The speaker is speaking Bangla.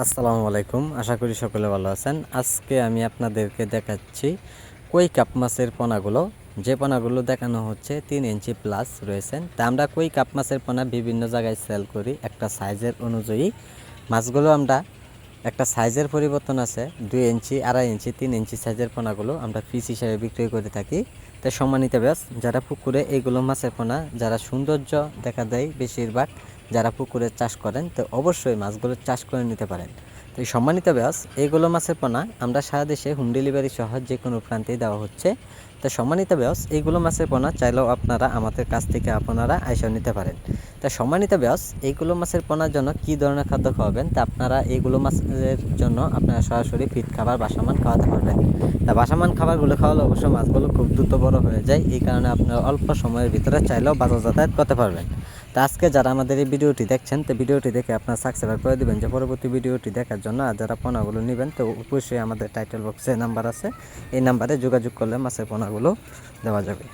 আসসালামু আলাইকুম। আশা করি সকলে ভালো আছেন। আজকে আমি আপনাদেরকে দেখাচ্ছি কই কাপ মাছের পোনাগুলো। যে পোনাগুলো দেখানো হচ্ছে তিন ইঞ্চি প্লাস রয়েছেন তা আমরা কই কাপ মাছের পোনা বিভিন্ন জায়গায় সেল করি। একটা সাইজের অনুযায়ী মাছগুলো আমরা একটা সাইজের পরিবর্তন আছে, দুই ইঞ্চি, আড়াই ইঞ্চি, তিন ইঞ্চি সাইজের পোনাগুলো আমরা পিস হিসাবে বিক্রি করে থাকি। তাই সম্মানিত ব্যাস যারা পুকুরে এইগুলো মাছের পোনা, যারা সৌন্দর্য দেখা দেয় বেশিরভাগ, যারা পুকুরে চাষ করেন, তো অবশ্যই মাছগুলো চাষ করে নিতে পারেন। তো এই সম্মানিত ব্যাস এইগুলো মাছের পোনা আমরা সারা দেশে হোম ডেলিভারি সহ যে কোনো প্রান্তেই দেওয়া হচ্ছে। তো সম্মানিত ব্যাস এইগুলো মাছের পোনা চাইলেও আপনারা আমাদের কাছ থেকে আপনারা আইসা নিতে পারেন। তা সম্মানিত ব্যাস এইগুলো মাছের পোনার জন্য কী ধরনের খাদ্য খাওয়াবেন? তা আপনারা এইগুলো মাছের জন্য আপনারা সরাসরি ফিট খাবার, বাসামান খাওয়াতে পারবেন। তা বাসামান খাবারগুলো খাওয়ালে অবশ্য মাছগুলো খুব দ্রুত বড় হয়ে যায়, এই কারণে আপনারা অল্প সময়ের ভিতরে চাইলেও বাজার যাতায়াত করতে পারবেন। তা আজকে যারা আমাদের এই ভিডিওটি দেখছেন, তো ভিডিওটি দেখে আপনার সাবস্ক্রাইব করে দেবেন যে পরবর্তী ভিডিওটি দেখার জন্য। আর যারা পোনাগুলো নেবেন, তো অবশ্যই আমাদের টাইটেল বক্সে নাম্বার আছে। এই নাম্বারে যোগাযোগ করলে মাছের পোনাগুলো দেওয়া যাবে।